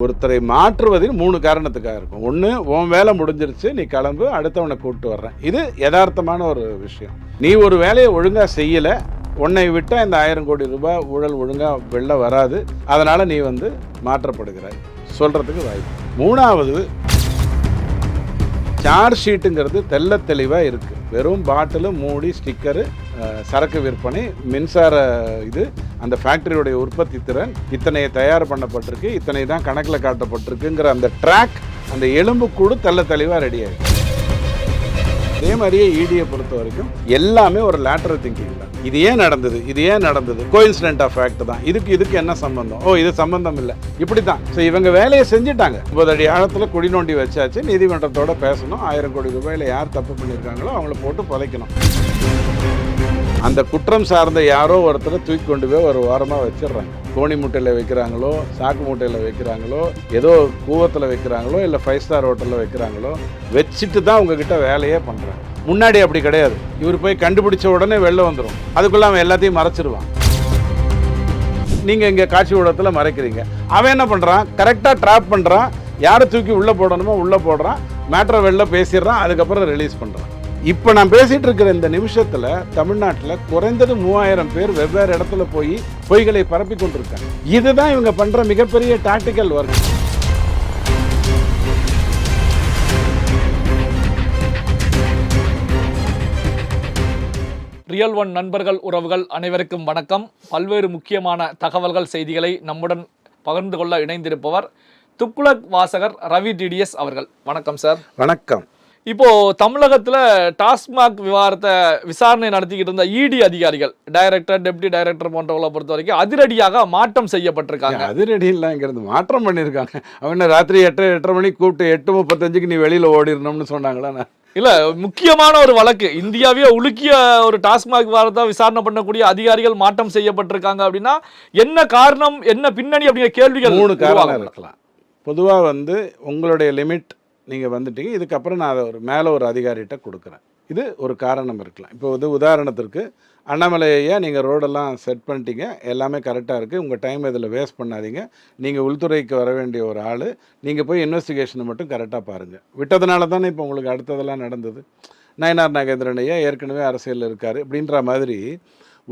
ஒருத்தரை மாற்றுவதில் மூணு காரணத்துக்காக இருக்கும். ஒன்று உன் வேலை முடிஞ்சிருச்சு நீ கிளம்பு அடுத்தவனை கூப்பிட்டு வர்றேன். இது யதார்த்தமான ஒரு விஷயம். நீ ஒரு வேலையை ஒழுங்காக செய்யலை உன்னை விட்டால் இந்த ஆயிரம் கோடி ரூபாய் ஊழல் ஒழுங்காக வெளில வராது. அதனால் நீ வந்து மாற்றப்படுகிறாய். சொல்கிறதுக்கு வாய்ப்பு. மூணாவது சார்ஜ் ஷீட்டுங்கிறது தெல்ல தெளிவாக இருக்குது வெறும் பாட்டிலு மூடி ஸ்டிக்கரு சரக்கு விற்பனை மின்சார இது அந்த ஃபேக்டரியுடைய உற்பத்தி திறன் இத்தனை தயார் பண்ணப்பட்டிருக்கு. இத்தனை தான் கணக்கில் காட்டப்பட்டிருக்குங்கிற அந்த ட்ராக் அந்த எலும்புக்கூடு தெல்ல தெளிவாக ரெடி ஆகிடும் அதே மாதிரியே இடியை பொறுத்த வரைக்கும் எல்லாமே ஒரு லேட்டரல் திங்கிங் தான். இது ஏன் நடந்தது? இது ஏன் நடந்தது? கோயின்சிடென்ட் ஆஃப் ஃபேக்ட் தான். இதுக்கு இதுக்கு என்ன சம்பந்தம்? ஓ இது சம்பந்தம் இல்லை. இப்படி தான். ஸோ இவங்க வேலையை செஞ்சுட்டாங்க. ஒன்பது அடி ஆழத்தில் குடி நோண்டி வச்சாச்சு. நீதிமன்றத்தோட பேசணும். ஆயிரம் கோடி ரூபாயில் யார் தப்பு பண்ணியிருக்காங்களோ அவங்கள போட்டு புதைக்கணும். அந்த குற்றம் சார்ந்த யாரோ ஒருத்தரை தூக்கி கொண்டு போய் ஒரு ஓரமாக வச்சிடுறாங்க. கோணி மூட்டையில் வைக்கிறாங்களோ சாக்கு மூட்டையில் வைக்கிறாங்களோ ஏதோ கூவத்தில் வைக்கிறாங்களோ இல்லை ஃபைவ் ஸ்டார் ஹோட்டலில் வைக்கிறாங்களோ வச்சுட்டு தான் உங்ககிட்ட வேலையே பண்ணுறாங்க முன்னாடி அப்படி கிடையாது. இவர் போய் கண்டுபிடிச்ச உடனே வெளில வந்துடும் அதுக்குள்ளே அவன் எல்லாத்தையும் மறைச்சிடுவான் நீங்கள் இங்கே காட்சி ஊடகத்தில் மறைக்கிறீங்க. அவன் என்ன பண்ணுறான் கரெக்டாக ட்ராப் பண்ணுறான் யாரை தூக்கி உள்ளே போடணுமோ உள்ளே போடுறான். மேட்ரை வெளில பேசிடுறான். அதுக்கப்புறம் ரிலீஸ் பண்ணுறான் இப்போ நான் பேசிட்டு இருக்கிற இந்த நிமிஷத்தில் தமிழ்நாட்டில் குறைந்தது மூவாயிரம் பேர் வெவ்வேறு இடத்துல போய் பொய்களை பரப்பி கொண்டிருக்காங்க. இதுதான் இவங்க பண்ணுற மிகப்பெரிய டாக்டிக்கல் ஒர்க் ரியல் ஒன் நண்பர்கள் உறவுகள் அனைவருக்கும் வணக்கம். பல்வேறு முக்கியமான தகவல்கள் செய்திகளை நம்முடன் பகிர்ந்து கொள்ள இணைந்திருப்பவர் துக்குளக் வாசகர் ரவி டிடிஎஸ் அவர்கள். வணக்கம் சார். வணக்கம். இப்போ தமிழகத்துல டாஸ்மாக் விவகாரத்தை விசாரணை நடத்திக்கிட்டு இருந்த இடி அதிகாரிகள் டைரக்டர் டெப்டி டைரக்டர் போன்றவங்களை பொறுத்த வரைக்கும் அதிரடியாக மாற்றம் செய்யப்பட்டிருக்காங்க. அதிரடி இல்லைங்கிறது மாற்றம் பண்ணியிருக்காங்க அவன ராத்திரி எட்டு எட்டரை மணிக்கு கூப்பிட்டு எட்டு முப்பத்தஞ்சுக்கு நீ வெளியில் ஓடிடணும்னு சொன்னாங்களா இல்ல முக்கியமான ஒரு வழக்கு இந்தியாவே உலுக்கிய ஒரு டாஸ்மாக் விவகாரத்தை விசாரணை பண்ணக்கூடிய அதிகாரிகள் மாற்றம் செய்யப்பட்டிருக்காங்க அப்படின்னா என்ன காரணம் என்ன பின்னணி அப்படிங்கிற கேள்விகள் மூணு காரணம். இருக்கலாம். பொதுவாக வந்து உங்களுடைய லிமிட் நீங்கள் வந்துட்டீங்க. இதுக்கப்புறம் நான் அதை ஒரு மேலே ஒரு அதிகாரிகிட்ட கொடுக்குறேன். இது ஒரு காரணம் இருக்கலாம். இப்போ வந்து உதாரணத்திற்கு அண்ணாமலை ஐயா நீங்கள் ரோடெல்லாம் செட் பண்ணிட்டீங்க. எல்லாமே கரெக்டாக இருக்குது உங்கள் டைம் இதில் வேஸ்ட் பண்ணாதீங்க. நீங்கள் உள்துறைக்கு வர வேண்டிய ஒரு ஆள். நீங்கள் போய் இன்வெஸ்டிகேஷனை மட்டும் கரெக்டாக பாருங்கள் விட்டதுனால தானே இப்போ உங்களுக்கு அடுத்ததெல்லாம் நடந்தது. நயனார் நாகேந்திரன் ஐயா ஏற்கனவே அரசியலில் இருக்கார். அப்படின்ற மாதிரி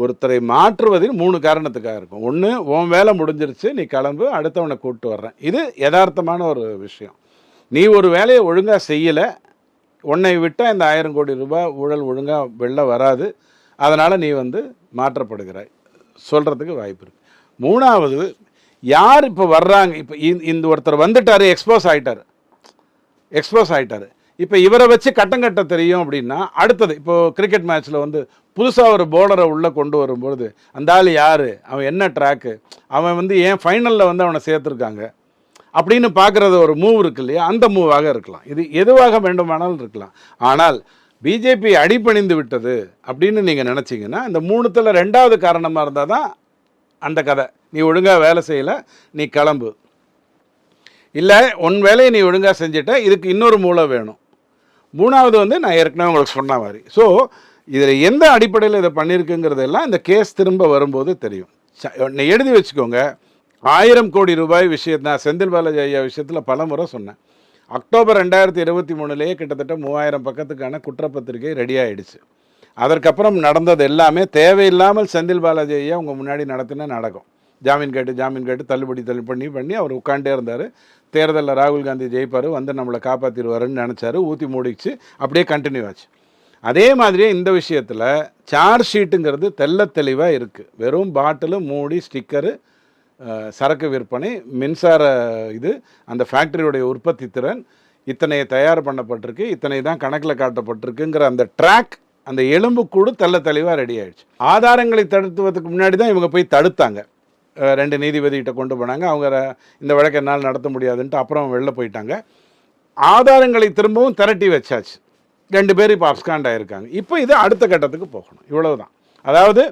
ஒருத்தரை மாற்றுவதில் மூணு காரணத்துக்காக இருக்கும். ஒன்று உன் வேலை முடிஞ்சிருச்சு. நீ கிளம்பு. அடுத்தவனை கூப்பிட்டு வர்றேன். இது யதார்த்தமான ஒரு விஷயம். நீ ஒரு வேலையை ஒழுங்காக செய்யலை உன்னை விட்டால் இந்த ஆயிரம் கோடி ரூபாய் ஊழல் ஒழுங்காக வெளில வராது. அதனால் நீ வந்து மாற்றப்படுகிறாய். சொல்கிறதுக்கு வாய்ப்பு இருக்குது மூணாவது யார் இப்போ வர்றாங்க? இப்போ இந்த ஒருத்தர் வந்துட்டார் எக்ஸ்போஸ் ஆகிட்டார் எக்ஸ்போஸ் ஆகிட்டார் இப்போ இவரை வச்சு கட்டம் கட்ட தெரியும் அப்படின்னா அடுத்தது இப்போது கிரிக்கெட் மேட்ச்சில் வந்து புதுசாக ஒரு போலரை உள்ளே கொண்டு வரும்பொழுது அந்த ஆள் யார்? அவன் என்ன ட்ராக்கு அவன் வந்து ஏன் ஃபைனலில் வந்து அவனை சேர்த்துருக்காங்க? அப்படின்னு பார்க்குறது ஒரு மூவ் இருக்கு இல்லையா? அந்த மூவாக இருக்கலாம். இது எதுவாக வேண்டுமானாலும் இருக்கலாம். ஆனால் பிஜேபி அடிபணிந்து விட்டது அப்படின்னு நீங்கள் நினச்சிங்கன்னா இந்த மூணுத்தில் ரெண்டாவது காரணமாக இருந்தால் தான் அந்த கதை. நீ ஒழுங்காக வேலை செய்யலை நீ கிளம்பு. இல்லை உன் வேலையை நீ ஒழுங்காக செஞ்சுட்ட இதுக்கு இன்னொரு மூளை வேணும். மூணாவது வந்து நான் ஏற்கனவே உங்களுக்கு சொன்ன மாதிரி. ஸோ இதில் எந்த அடிப்படையில் இதை பண்ணியிருக்குங்கிறதெல்லாம் இந்த கேஸ் திரும்ப வரும்போது தெரியும். ச- நீ எழுதி வச்சுக்கோங்க. ஆயிரம் கோடி ரூபாய் விஷயம் நான் செந்தில் பாலாஜி ஐயா விஷயத்தில் பல முறை சொன்னேன். அக்டோபர் ரெண்டாயிரத்தி இருபத்தி மூணுலேயே கிட்டத்தட்ட மூவாயிரம் பக்கத்துக்கான குற்றப்பத்திரிகை ரெடி ஆகிடுச்சு அதற்கப்புறம் நடந்தது எல்லாமே தேவையில்லாமல் செந்தில் பாலாஜி ஐயா உங்கள் முன்னாடி நடத்தின நடக்கும் ஜாமீன் கேட்டு ஜாமீன் கேட்டு தள்ளுபடி தள்ளி பண்ணி பண்ணி அவர் உட்காண்டே இருந்தார். தேர்தலில் ராகுல் காந்தி ஜெயிப்பார் வந்து நம்மளை காப்பாற்றிடுவாருன்னு நினச்சாரு ஊற்றி மூடிச்சு அப்படியே கண்டினியூ ஆச்சு. அதே மாதிரியே இந்த விஷயத்தில் சார்ஜ் ஷீட்டுங்கிறது தெள்ள தெளிவாக இருக்குது வெறும் பாட்டிலு மூடி ஸ்டிக்கரு சரக்கு விற்பனை மின்சார இது அந்த ஃபேக்டரியுடைய உற்பத்தி திறன் இத்தனை தயார் பண்ணப்பட்டிருக்கு இத்தனை தான் கணக்கில் காட்டப்பட்டிருக்குங்கிற அந்த ட்ராக் அந்த எலும்புக்கூடு தள்ள தெளிவாக ரெடி ஆயிடுச்சு. ஆதாரங்களை தடுத்துவதற்கு முன்னாடி தான் இவங்க போய் தடுத்தாங்க. ரெண்டு நீதிபதிகிட்ட கொண்டு போனாங்க. அவங்க இந்த வழக்கை என்னால் நடத்த முடியாதுன்ட்டு அப்புறம் வெளில போயிட்டாங்க. ஆதாரங்களை திரும்பவும் திரட்டி வச்சாச்சு. ரெண்டு பேர் இப்போ அப்ஸ்காண்ட் ஆகிருக்காங்க இப்போ இது அடுத்த கட்டத்துக்கு போகணும். இவ்வளவுதான். அதாவது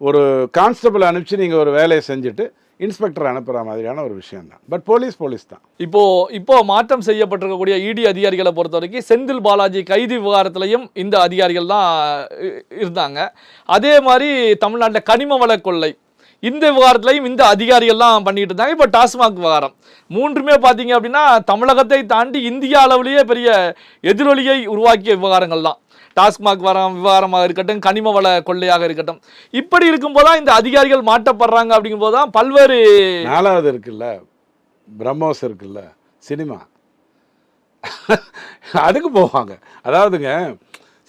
ஒரு கான்ஸ்டபிள் அனுப்பிச்சு நீங்கள் ஒரு வேலையை செஞ்சுட்டு இன்ஸ்பெக்டர் அனுப்புகிற மாதிரியான ஒரு விஷயம் தான் பட் போலீஸ் போலீஸ் தான். இப்போ இப்போ மாற்றம் செய்யப்பட்டிருக்கக்கூடிய இடி அதிகாரிகளை பொறுத்த வரைக்கும் செந்தில் பாலாஜி கைது விவகாரத்திலையும் இந்த அதிகாரிகள் தான் இருந்தாங்க. அதே மாதிரி தமிழ்நாட்டில் கனிம வள கொள்ளை. இந்த விவகாரத்திலையும் இந்த அதிகாரிகள்லாம் பண்ணிட்டு இருந்தாங்க. இப்போ டாஸ்மாக் விவகாரம். மூன்றுமே பார்த்தீங்க அப்படின்னா தமிழகத்தை தாண்டி இந்திய அளவிலேயே பெரிய எதிரொலியை உருவாக்கிய விவகாரங்கள் தான். டாஸ்மாக் வரம் விவகாரமாக இருக்கட்டும் கனிம வள கொள்ளையாக இருக்கட்டும். இப்படி இருக்கும்போது இந்த அதிகாரிகள் மாட்டப்படுறாங்க அப்படிங்கும்போது தான் பல்வேறு நாலாவது இருக்குல்ல பிரம்மோஸ் இருக்குல்ல சினிமா. அதுக்கு போவாங்க. அதாவதுங்க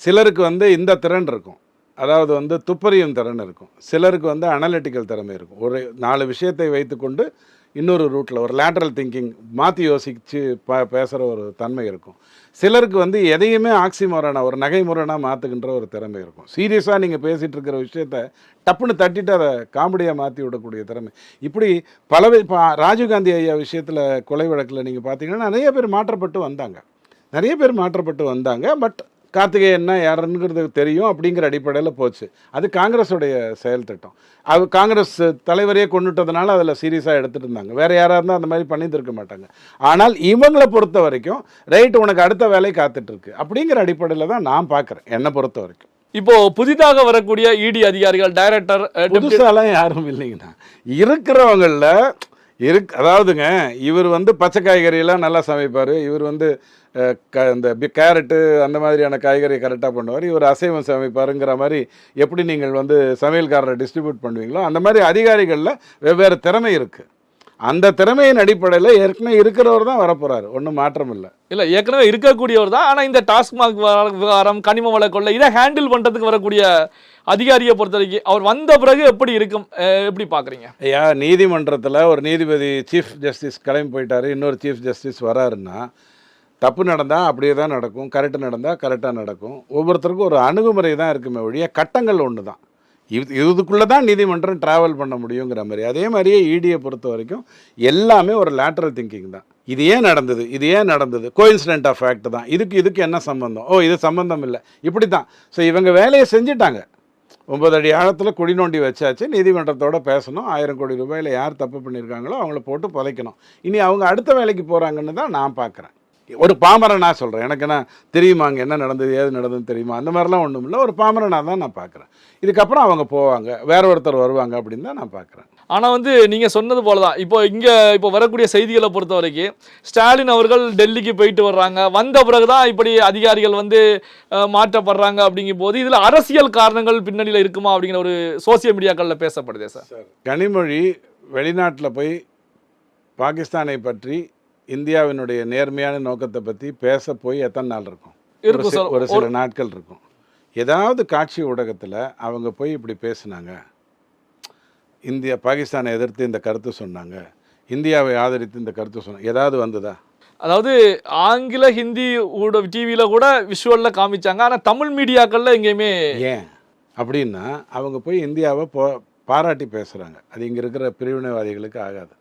சிலருக்கு வந்து இந்த திறன் இருக்கும். அதாவது வந்து துப்பறியும் திறன் இருக்கும். சிலருக்கு வந்து அனலிட்டிக்கல் திறமை இருக்கும். ஒரு நாலு விஷயத்தை வைத்துக்கொண்டு இன்னொரு ரூட்டில் ஒரு லேட்ரல் திங்கிங் மாற்றி யோசித்து ப பேசுகிற ஒரு தன்மை இருக்கும். சிலருக்கு வந்து எதையுமே ஆக்சிமோரனா ஒரு நகைமுறைனாக மாற்றுகின்ற ஒரு திறமை இருக்கும். சீரியஸாக நீங்கள் பேசிகிட்டு இருக்கிற விஷயத்த டப்புன்னு தட்டிட்டு அதை காமெடியாக மாற்றி விடக்கூடிய திறமை. இப்படி பல இப்போ ராஜீவ்காந்தி ஐயா விஷயத்தில் கொலை வழக்கில் நீங்கள் பார்த்தீங்கன்னா நிறைய பேர் மாற்றப்பட்டு வந்தாங்க. நிறைய பேர் மாற்றப்பட்டு வந்தாங்க பட் கார்த்திகேயன்னா யாருங்கிறது தெரியும் அப்படிங்கிற அடிப்படையில் போச்சு. அது காங்கிரஸுடைய செயல் திட்டம். அது காங்கிரஸ் தலைவரையே கொண்டுட்டதுனால அதில் சீரியஸாக எடுத்துகிட்டு இருந்தாங்க. வேறு யாராக இருந்தால் அந்த மாதிரி பண்ணியிருந்திருக்க மாட்டாங்க. ஆனால் இவங்களை பொறுத்த வரைக்கும் ரைட் உனக்கு அடுத்த வேலை காத்துட்ருக்கு அப்படிங்கிற அடிப்படையில் தான் நான் பார்க்குறேன் என்னை பொறுத்த வரைக்கும். இப்போ புதிதாக வரக்கூடிய இடி அதிகாரிகள் டைரக்டர் புதுசாலாம் யாரும் இல்லைங்கண்ணா. இருக்கிறவங்களில் இருக் அதாவதுங்க இவர் வந்து பச்சை காய்கறியெல்லாம் நல்லா சமைப்பார். இவர் வந்து க இந்த கேரட்டு அந்த மாதிரியான காய்கறி கரெக்டாக பண்ணுவார். இவர் அசைவம் சமைப்பாருங்கிற மாதிரி எப்படி நீங்கள் வந்து சமையல்காரரை டிஸ்ட்ரிபியூட் பண்ணுவீங்களோ அந்த மாதிரி அதிகாரிகளில் வெவ்வேறு திறமை இருக்குது அந்த திறமையின் அடிப்படையில் ஏற்கனவே இருக்கிறவர் தான் வரப்போகிறாரு ஒன்றும் மாற்றம் இல்லை இல்ல ஏற்கனவே இருக்கக்கூடியவர் தான். ஆனா இந்த டாஸ்மாக் விவகாரம், விவகாரம் கனிம வள கொள்ளை இதை ஹேண்டில் பண்றதுக்கு வரக்கூடிய அதிகாரியை பொறுத்த வரைக்கும் அவர் வந்த பிறகு எப்படி இருக்கும் எப்படி பாக்குறீங்க? ஐயா நீதிமன்றத்தில் ஒரு நீதிபதி சீஃப் ஜஸ்டிஸ் கிளம்பி போயிட்டாரு. இன்னொரு சீஃப் ஜஸ்டிஸ் வராருன்னா தப்பு நடந்தால் அப்படியே தான் நடக்கும். கரெக்டு நடந்தால் கரெக்டாக நடக்கும். ஒவ்வொருத்தருக்கும் ஒரு அணுகுமுறை தான் இருக்குமே ஒழிய கட்டங்கள் ஒன்று தான் இது இதுக்குள்ளே தான் நீதிமன்றம் ட்ராவல் பண்ண முடியுங்கிற மாதிரி. அதே மாதிரியே இடியை பொறுத்த வரைக்கும் எல்லாமே ஒரு லேட்ரல் திங்கிங் தான். இது ஏன் நடந்தது? இது ஏன் நடந்தது? கோயின்சிடென்ட் ஆஃப் ஃபேக்ட் தான். இதுக்கு இதுக்கு என்ன சம்பந்தம்? ஓ இது சம்பந்தம் இல்லை. இப்படி தான் ஸோ இவங்க வேலையை செஞ்சுட்டாங்க. ஒன்பது அடி ஆழத்தில் குடி நோண்டி வச்சாச்சு. நீதிமன்றத்தோட பேசணும். ஆயிரம் கோடி ரூபாயில் யார் தப்பு பண்ணியிருக்காங்களோ அவங்கள போட்டு புதைக்கணும். இனி அவங்க அடுத்த வேலைக்கு போகிறாங்கன்னு தான் நான் பார்க்குறேன் ஒரு பாமரனா சொல்கிறேன் எனக்கு என்ன தெரியுமா அங்கே என்ன நடந்தது ஏது நடந்ததுன்னு தெரியுமா? அந்த மாதிரிலாம் ஒன்றும் இல்லை. ஒரு பாமரனா தான் நான் பார்க்குறேன் இதுக்கப்புறம் அவங்க போவாங்க. வேற ஒருத்தர் வருவாங்க அப்படின்னு தான் நான் பார்க்குறேன் ஆனா வந்து நீங்க சொன்னது போலதான். இப்போ இங்க இப்போ வரக்கூடிய செய்திகளை பொறுத்த வரைக்கும் ஸ்டாலின் அவர்கள் டெல்லிக்கு போயிட்டு வர்றாங்க. வந்த பிறகுதான் இப்படி அதிகாரிகள் வந்து மாற்றப்படுறாங்க அப்படிங்கும் போது இதுல அரசியல் காரணங்கள் பின்னணியில இருக்குமா அப்படிங்கிற ஒரு சோசியல் மீடியாக்கள்ல பேசப்படுதே சார். கனிமொழி வெளிநாட்டில் போய் பாகிஸ்தானை பற்றி இந்தியாவினுடைய நேர்மையான நோக்கத்தை பற்றி பேச போய் எத்தனை நாள் இருக்கும்? ஒரு சில நாட்கள் இருக்கும். ஏதாவது காட்சி ஊடகத்தில் அவங்க போய் இப்படி பேசுனாங்க. இந்தியா பாகிஸ்தானை எதிர்த்து இந்த கருத்து சொன்னாங்க. இந்தியாவை ஆதரித்து இந்த கருத்து சொன்னாங்க. ஏதாவது வந்ததா? அதாவது ஆங்கில ஹிந்தி ஊட டிவியில கூட விஷுவல்ல காமிச்சாங்க. ஆனா தமிழ் மீடியாக்கள்ல எங்கேயுமே ஏன்? அப்படின்னா அவங்க போய் இந்தியாவை போ பாராட்டி பேசுகிறாங்க அது இங்கே இருக்கிற பிரிவினைவாதிகளுக்கு ஆகாது.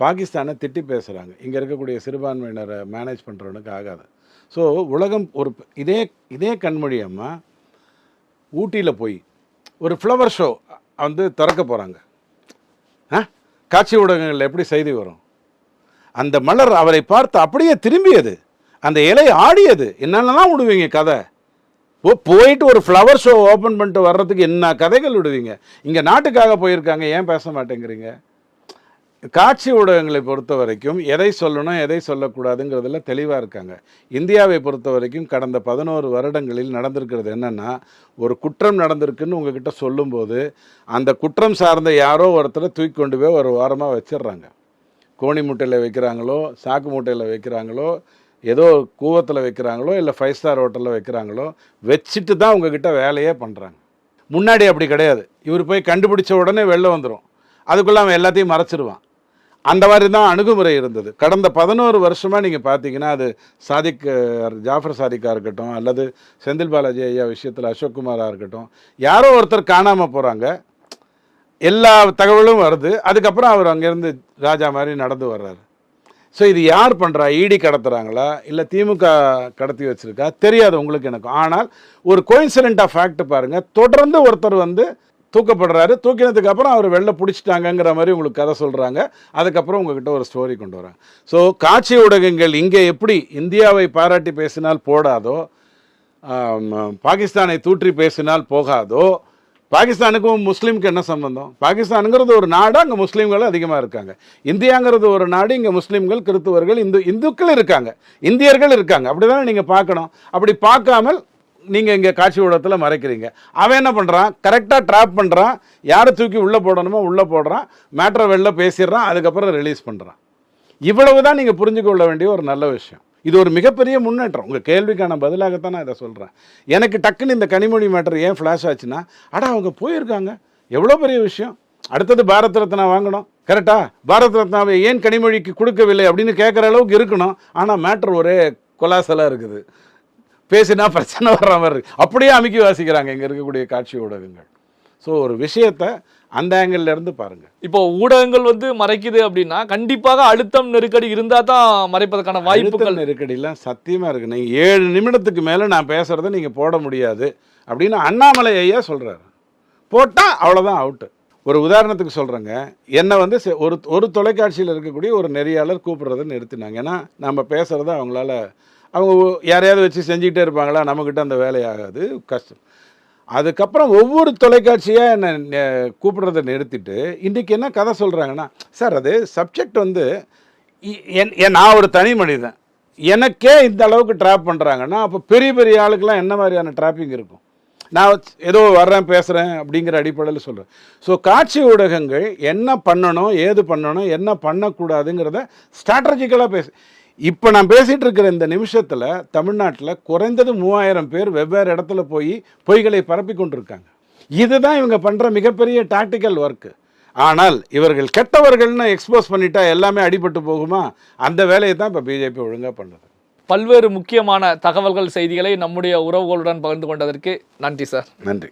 பாகிஸ்தானை திட்டி பேசுகிறாங்க இங்கே இருக்கக்கூடிய சிறுபான்மையினரை மேனேஜ் பண்ணுறவனுக்கு ஆகாது. ஸோ உலகம் ஒரு இதே இதே கண்மொழியம்மா ஊட்டியில் போய் ஒரு ஃப்ளவர் ஷோ வந்து திறக்க போகிறாங்க ஆ? காட்சி ஊடகங்களில் எப்படி செய்தி வரும்? அந்த மலர் அவரை பார்த்து அப்படியே திரும்பியது. அந்த இலை ஆடியது. என்னென்னலாம் விடுவீங்க கதை. ஓ போயிட்டு ஒரு ஃப்ளவர் ஷோ ஓப்பன் பண்ணிட்டு வர்றதுக்கு என்ன கதைகள் விடுவீங்க? இங்கே நாட்டுக்காக போயிருக்காங்க. ஏன் பேச மாட்டேங்கிறீங்க? காட்சி ஊடகங்களை பொறுத்த வரைக்கும் எதை சொல்லணும் எதை சொல்லக்கூடாதுங்கிறதுல தெளிவாக இருக்காங்க. இந்தியாவை பொறுத்த வரைக்கும் கடந்த பதினோரு வருடங்களில் நடந்திருக்கிறது என்னென்னா ஒரு குற்றம் நடந்திருக்குன்னு உங்ககிட்ட சொல்லும்போது அந்த குற்றம் சார்ந்த யாரோ ஒருத்தரை தூக்கி கொண்டு போய் ஒரு வாரமாக வச்சிடுறாங்க கோணி மூட்டையில் வைக்கிறாங்களோ சாக்கு மூட்டையில் வைக்கிறாங்களோ ஏதோ கூவத்தில் வைக்கிறாங்களோ இல்லை ஃபைவ் ஸ்டார் ஹோட்டலில் வைக்கிறாங்களோ வச்சுட்டு தான் உங்ககிட்ட வேலையே பண்ணுறாங்க முன்னாடி அப்படி கிடையாது. இவர் போய் கண்டுபிடிச்ச உடனே வெளில வந்துடும் அதுக்குள்ளே அவன் எல்லாத்தையும் மறைச்சிடுவான் அந்த மாதிரி தான் அணுகுமுறை இருந்தது. கடந்த பதினோரு வருஷமாக நீங்கள் பார்த்தீங்கன்னா அது சாதிக் ஜாஃபர் சாதிக்காக இருக்கட்டும் அல்லது செந்தில் பாலாஜி ஐயா விஷயத்தில் அசோக்குமாராக இருக்கட்டும் யாரோ ஒருத்தர் காணாமல் போகிறாங்க எல்லா தகவலும் வருது. அதுக்கப்புறம் அவர் அங்கேருந்து ராஜா மாதிரி நடந்து வர்றாரு. ஸோ இது யார் பண்ணுறா இடி கடத்துறாங்களா? இல்லை திமுக கடத்தி வச்சுருக்கா? தெரியாது உங்களுக்கு எனக்கும். ஆனால் ஒரு கோயின்சிடென்ட் ஆஃப் ஃபேக்ட் பாருங்கள் தொடர்ந்து ஒருத்தர் வந்து தூக்கப்படுறாரு. தூக்கினதுக்கு அப்புறம் அவர் வெளில பிடிச்சிட்டாங்கங்கிற மாதிரி உங்களுக்கு கதை சொல்கிறாங்க அதுக்கப்புறம் உங்ககிட்ட ஒரு ஸ்டோரி கொண்டு வராங்க ஸோ காட்சி ஊடகங்கள் இங்கே எப்படி இந்தியாவை பாராட்டி பேசினால் போடாதோ பாகிஸ்தானை தூற்றி பேசினால் போகாதோ பாகிஸ்தானுக்கும் முஸ்லீமுக்கு என்ன சம்பந்தம்? பாகிஸ்தானுங்கிறது ஒரு நாடு அங்கே முஸ்லீம்கள் அதிகமாக இருக்காங்க. இந்தியாங்கிறது ஒரு நாடு இங்கே முஸ்லீம்கள் கிறிஸ்துவர்கள் இந்து இந்துக்கள் இருக்காங்க. இந்தியர்கள் இருக்காங்க. அப்படி தானே நீங்கள் பார்க்கணும். அப்படி பார்க்காமல் நீங்கள் இங்கே காட்சி ஊடகத்தில் மறைக்கிறீங்க. அவன் என்ன பண்ணுறான் கரெக்டாக ட்ராப் பண்ணுறான் யாரை தூக்கி உள்ளே போடணுமோ உள்ளே போடுறான். மேட்ரை வெளில பேசிடுறான். அதுக்கப்புறம் ரிலீஸ் பண்ணுறான் இவ்வளவு தான் நீங்கள் புரிஞ்சுக்க கொள்ள வேண்டிய ஒரு நல்ல விஷயம். இது ஒரு மிகப்பெரிய முன்னேற்றம். உங்கள் கேள்விக்கான பதிலாகத்தான் நான் இதை சொல்கிறேன் எனக்கு டக்குன்னு இந்த கனிமொழி மேட்டர் ஏன் ஃப்ளாஷ் ஆச்சுன்னா அடா அவங்க போயிருக்காங்க. எவ்வளோ பெரிய விஷயம். அடுத்தது பாரத் ரத்னா வாங்கணும். கரெக்டா பாரத் ரத்னாவை ஏன் கனிமொழிக்கு கொடுக்கவில்லை அப்படின்னு கேட்குற அளவுக்கு இருக்கணும். ஆனால் மேட்ரு ஒரே கொலாசலாக இருக்குது. பேசினா பிரச்சனை வர்ற மாதிரி அப்படியே அமுக்கி வாசிக்கிறாங்க இங்கே இருக்கக்கூடிய காட்சி ஊடகங்கள். ஸோ ஒரு விஷயத்தை அந்த angle-ல இருந்து பாருங்கள் இப்போ ஊடகங்கள் வந்து மறைக்குது அப்படின்னா கண்டிப்பாக அழுத்தம் நெருக்கடி இருந்தா தான் மறைப்பதற்கான வாய்ப்புகள் நெருக்கடிலாம் சத்தியமாக இருக்கு. நீங்கள் ஏழு நிமிடத்துக்கு மேலே நான் பேசுகிறத நீங்கள் போட முடியாது அப்படின்னு அண்ணாமலை ஐயா சொல்கிறாரு போட்டால் அவ்வளோதான் அவுட்டு ஒரு உதாரணத்துக்கு சொல்கிறேங்க என்னை வந்து ஒரு ஒரு தொலைக்காட்சியில் இருக்கக்கூடிய ஒரு நெறியாளர் கூப்பிடுறதை நிறுத்தினாங்க. ஏன்னா நம்ம பேசுகிறத அவங்களால அவங்க யாரையாவது வச்சு செஞ்சுக்கிட்டே இருப்பாங்களா? நம்மக்கிட்ட அந்த வேலையாகாது. கஷ்டம். அதுக்கப்புறம் ஒவ்வொரு தொலைக்காட்சியாக என்னை கூப்பிட்றத நிறுத்திட்டு இன்றைக்கி என்ன கதை சொல்கிறாங்கன்னா சார் அது சப்ஜெக்ட் வந்து இ- என் என் நான் ஒரு தனி மனிதன். எனக்கே இந்த அளவுக்கு ட்ராப் பண்ணுறாங்கன்னா அப்போ பெரிய பெரிய ஆளுக்கெல்லாம் என்ன மாதிரியான ட்ராப்பிங் இருக்கும்? நான் ஏதோ வர்றேன் பேசுகிறேன் அப்படிங்கிற அடிப்படையில் சொல்கிறேன் ஸோ காட்சி ஊடகங்கள் என்ன பண்ணணும் ஏது பண்ணணும் என்ன பண்ணக்கூடாதுங்கிறத ஸ்ட்ராட்டஜிக்கலாக பேசு இப்போ நான் பேசிகிட்டு இருக்கிற இந்த நிமிஷத்தில் தமிழ்நாட்டில் குறைந்தது மூவாயிரம் பேர் வெவ்வேறு இடத்துல போய் பொய்களை பரப்பி கொண்டிருக்காங்க. இதுதான் இவங்க பண்ணுற மிகப்பெரிய டாக்டிக்கல் ஒர்க்கு ஆனால் இவர்கள் கெட்டவர்கள்னு எக்ஸ்போஸ் பண்ணிட்டா எல்லாமே அடிபட்டு போகுமா? அந்த வேலையை தான் இப்போ பிஜேபி ஒழுங்காக பண்ணுது. பல்வேறு முக்கியமான தகவல்கள் செய்திகளை நம்முடைய உறவுகளுடன் பகிர்ந்து கொண்டதற்கு நன்றி சார். நன்றி.